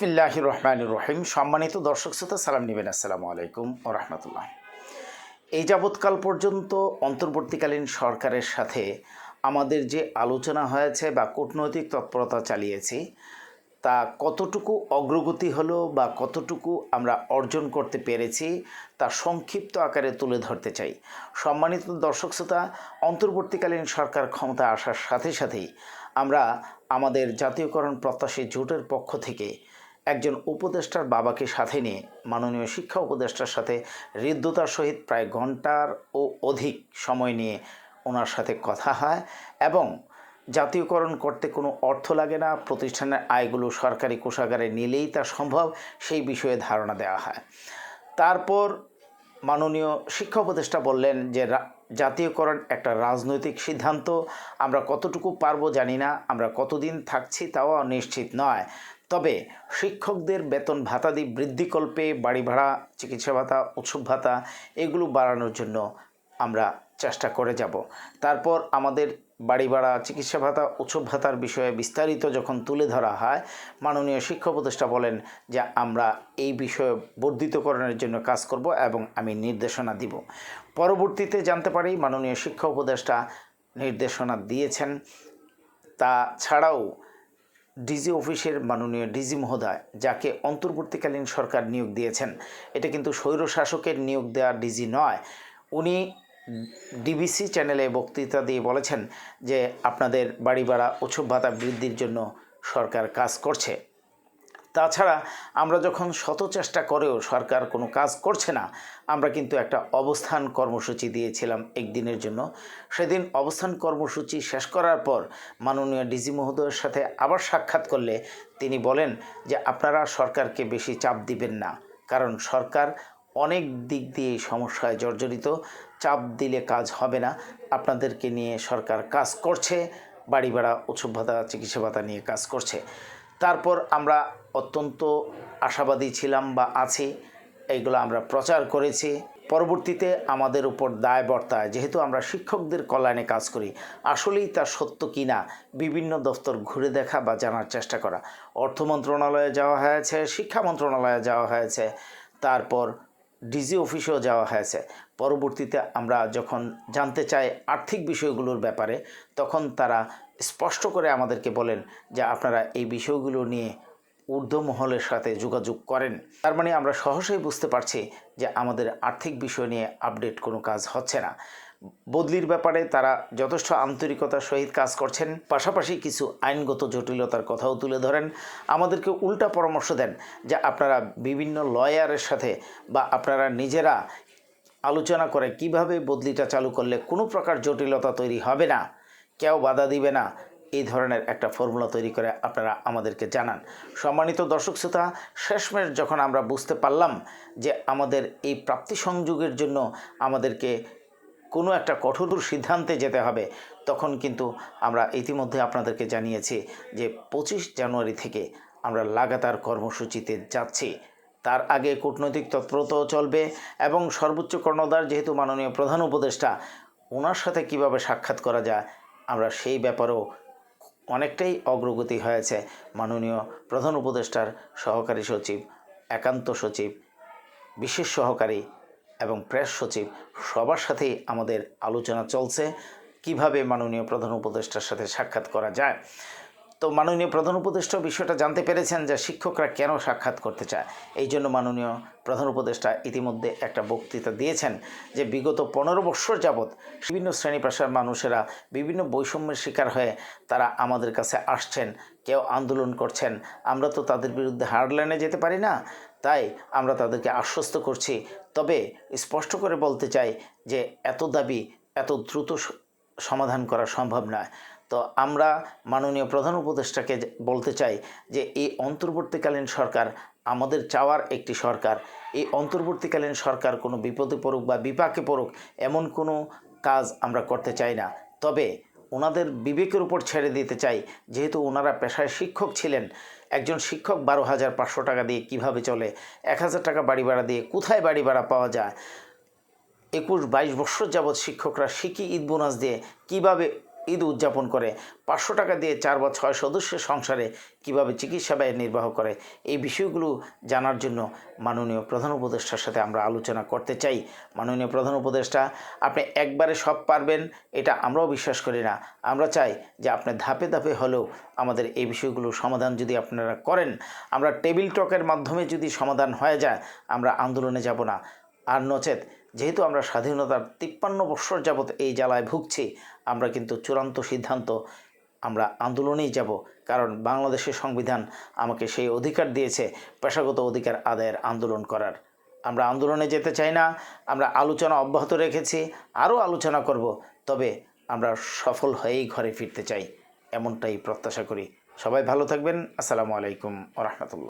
বিসমিল্লাহ রহমান রহিম। সম্মানিত দর্শক শ্রোতা, সালাম নিবেন। আসসালামু আলাইকুম ও রহমতুল্লাহ। এই যাবৎকাল পর্যন্ত অন্তর্বর্তীকালীন সরকারের সাথে আমাদের যে আলোচনা হয়েছে বা কূটনৈতিক তৎপরতা চালিয়েছি, তা কতটুকু অগ্রগতি হলো বা কতটুকু আমরা অর্জন করতে পেরেছি, তা সংক্ষিপ্ত আকারে তুলে ধরতে চাই। সম্মানিত দর্শক শ্রোতা, অন্তর্বর্তীকালীন সরকার ক্ষমতা আসার সাথে সাথেই আমরা আমাদের জাতীয়করণ প্রত্যাশী জোটের পক্ষ থেকে একজন উপদেষ্টার বাবাকে সাথে নিয়ে মাননীয় শিক্ষা উপদেষ্টার সাথে হৃদ্যতার সহিত প্রায় ঘণ্টার ও অধিক সময় নিয়ে ওনার সাথে কথা হয় এবং জাতীয়করণ করতে কোনো অর্থ লাগে না, প্রতিষ্ঠানের আয়গুলো সরকারি কোষাগারে নিলেই তা সম্ভব সেই বিষয়ে ধারণা দেওয়া হয়। তারপর মাননীয় শিক্ষা উপদেষ্টা বললেন যে জাতীয়করণ একটা রাজনৈতিক সিদ্ধান্ত, আমরা কতটুকু পারব জানি না, আমরা কতদিন থাকছি তাও নিশ্চিত নয়। তবে শিক্ষকদের বেতন ভাতাদি বৃদ্ধিকল্পে বাড়ি ভাড়া, চিকিৎসা ভাতা, উৎসব ভাতা এগুলো বাড়ানোর জন্য আমরা চেষ্টা করে যাব। তারপর আমাদের বাড়ি ভাড়া, চিকিৎসা ভাতা, উৎসব ভাতার বিষয়ে বিস্তারিত যখন তুলে ধরা হয়, মাননীয় শিক্ষা উপদেষ্টা বলেন যে আমরা এই বিষয়ে বর্ধিতকরণের জন্য কাজ করব এবং আমি নির্দেশনা দিব। পরবর্তীতে জানতে পারি মাননীয় শিক্ষা উপদেষ্টা নির্দেশনা দিয়েছেন। তা ছাড়াও ডিজি অফিসের মাননীয় ডিজি মহোদয়, যাকে অন্তর্বর্তীকালীন সরকার নিয়োগ দিয়েছেন। এটা কিন্তু স্বৈরশাসকের নিয়োগ দেওয়া ডিজি নয়। উনি ডিবিসি চ্যানেলে বক্তৃতা দিয়ে বলেছেন যে, আপনাদের বাড়ি ভাড়া উৎসব ভাতা বৃদ্ধির জন্য সরকার কাজ করছে। তাছাড়া আমরা যখন শত চেষ্টা করেও সরকার কোনো কাজ করছে না, আমরা কিন্তু একটা অবস্থান কর্মসূচি দিয়েছিলাম একদিনের জন্য। সেদিন অবস্থান কর্মসূচি শেষ করার পর মাননীয় ডিজি মহোদয়ের সাথে আবার সাক্ষাৎ করলে তিনি বলেন যে, আপনারা সরকারকে বেশি চাপ দিবেন না, কারণ সরকার অনেক দিক দিয়ে সমস্যায় জর্জরিত। চাপ দিলে কাজ হবে না। আপনাদেরকে নিয়ে সরকার কাজ করছে, বাড়ি ভাড়া উৎসব ভাতা, চিকিৎসা ভাতা নিয়ে কাজ করছে। তারপর আমরা অত্যন্ত আশাবাদী ছিলাম বা আছি, এইগুলো আমরা প্রচার করেছি। পরবর্তীতে আমাদের উপর দায় বর্তায়, যেহেতু আমরা শিক্ষকদের কল্যাণে কাজ করি। আসলেই তা সত্য কি না, বিভিন্ন দপ্তর ঘুরে দেখা বা জানার চেষ্টা করা। অর্থ মন্ত্রণালয়ে যাওয়া হয়েছে, শিক্ষা মন্ত্রণালয়ে যাওয়া হয়েছে, তারপর ডিজি অফিসেও যাওয়া হয়েছে। পরবর্তীতে আমরা যখন জানতে চাই আর্থিক বিষয়গুলোর ব্যাপারে, তখন তারা স্পষ্ট করে আমাদেরকে বলেন যে আপনারা এই বিষয়গুলো নিয়ে ঊর্ধ্বমহলের সাথে যোগাযোগ করেন। তার মানে আমরা সহজেই বুঝতে পারছি যে আমাদের আর্থিক বিষয় নিয়ে আপডেট কোনো কাজ হচ্ছে না। বদলির ব্যাপারে তারা যথেষ্ট আন্তরিকতার সহিত কাজ করছেন। পাশাপাশি কিছু আইনগত জটিলতার কথাও তুলে ধরেন। আমাদেরকে উল্টা পরামর্শ দেন যে আপনারা বিভিন্ন লয়ারের সাথে বা আপনারা নিজেরা আলোচনা করে কীভাবে বদলিটা চালু করলে কোনো প্রকার জটিলতা তৈরি হবে না। কেউ বাধা দিবে না। এই ধরনের একটা ফর্মুলা তৈরি করে আপনারা আমাদেরকে জানান। সম্মানিত দর্শক শ্রোতা, শেষমেশ যখন আমরা বুঝতে পারলাম যে আমাদের এই প্রাপ্তি সংযোগের জন্য আমাদেরকে কোনো একটা কঠোর সিদ্ধান্তে যেতে হবে, তখন কিন্তু আমরা ইতিমধ্যে আপনাদেরকে জানিয়েছি যে পঁচিশ জানুয়ারি থেকে আমরা লাগাতার কর্মসূচিতে যাচ্ছি। তার আগে কূটনৈতিক তৎপরতাও চলবে এবং সর্বোচ্চ কর্ণধার, যেহেতু মাননীয় প্রধান উপদেষ্টা, ওনার সাথে কীভাবে সাক্ষাৎ করা যায় আমরা সেই ব্যাপারেও অনেকটাই অগ্রগতি হয়েছে। মাননীয় প্রধান উপদেষ্টার সহকারী সচিব, একান্ত সচিব, বিশেষ সহকারী এবং প্রেস সচিব, সবার সাথেই আমাদের আলোচনা চলছে। কীভাবে মাননীয় প্রধান উপদেষ্টার সাথে সাক্ষাৎ করা যায়? তো মাননীয় প্রধান উপদেষ্টা বিষয়টা জানতে পেরেছেন যে শিক্ষকরা কেন সাক্ষাৎ করতে চায়। এই জন্য মাননীয় প্রধান উপদেষ্টা ইতিমধ্যে একটা বক্তৃতা দিয়েছেন যে বিগত পনেরো বৎসর যাবৎ বিভিন্ন শ্রেণি পেশার মানুষেরা বিভিন্ন বৈষম্যের শিকার হয়ে তারা আমাদের কাছে আসছেন, কেউ আন্দোলন করছেন। আমরা তো তাদের বিরুদ্ধে হারলাইনে যেতে পারি না, তাই আমরা তাদেরকে আশ্বস্ত করছি। তবে স্পষ্ট করে বলতে চাই যে এত দাবি, এত দ্রুত সমাধান করা সম্ভব নয়। তো আমরা মাননীয় প্রধান উপদেষ্টাকে বলতে চাই যে এই অন্তর্বর্তীকালীন সরকার আমাদের চাওয়ার একটি সরকার। এই অন্তর্বর্তীকালীন সরকার কোনো বিপদে পড়ুক বা বিপাকে পড়ুক এমন কোনো কাজ আমরা করতে চাই না। তবে ওনাদের বিবেকের উপর ছেড়ে দিতে চাই। যেহেতু ওনারা পেশায় শিক্ষক ছিলেন, একজন শিক্ষক বারো হাজার পাঁচশো টাকা দিয়ে কীভাবে চলে, এক হাজার টাকা বাড়ি ভাড়া দিয়ে কোথায় বাড়ি ভাড়া পাওয়া যায়, একুশ বাইশ বছর যাবৎ শিক্ষকরা শিখি ঈদ বোনাস দিয়ে কীভাবে ঈদ উদযাপন করে। পাঁচশো টাকা দিয়ে চার বা ছয় সদস্যের সংসারে কীভাবে চিকিৎসা ব্যয় নির্বাহ করে, এই বিষয়গুলো জানার জন্য মাননীয় প্রধান উপদেষ্টার সাথে আমরা আলোচনা করতে চাই। মাননীয় প্রধান উপদেষ্টা, আপনি একবারে সব পারবেন, এটা আমরাও বিশ্বাস করি না। আমরা চাই যে আপনি ধাপে ধাপে হলেও আমাদের এই বিষয়গুলো সমাধান যদি আপনারা করেন, আমরা টেবিল টকের মাধ্যমে যদি সমাধান হয়ে যায়, আমরা আন্দোলনে যাব না। আর নচেত, যেহেতু আমরা স্বাধীনতার তিপ্পান্ন বৎসর যাবৎ এই জ্বালায় ভুগছি, আমরা কিন্তু চূড়ান্ত সিদ্ধান্ত, আমরা আন্দোলনেই যাব। কারণ বাংলাদেশের সংবিধান আমাকে সেই অধিকার দিয়েছে, পেশাগত অধিকার আদায়ের আন্দোলন করার। আমরা আন্দোলনে যেতে চাই না, আমরা আলোচনা অব্যাহত রেখেছি, আরও আলোচনা করব, তবে আমরা সফল হয়েই ঘরে ফিরতে চাই, এমনটাই প্রত্যাশা করি। সবাই ভালো থাকবেন, আসসালামু আলাইকুম রহমতুল্লাহ।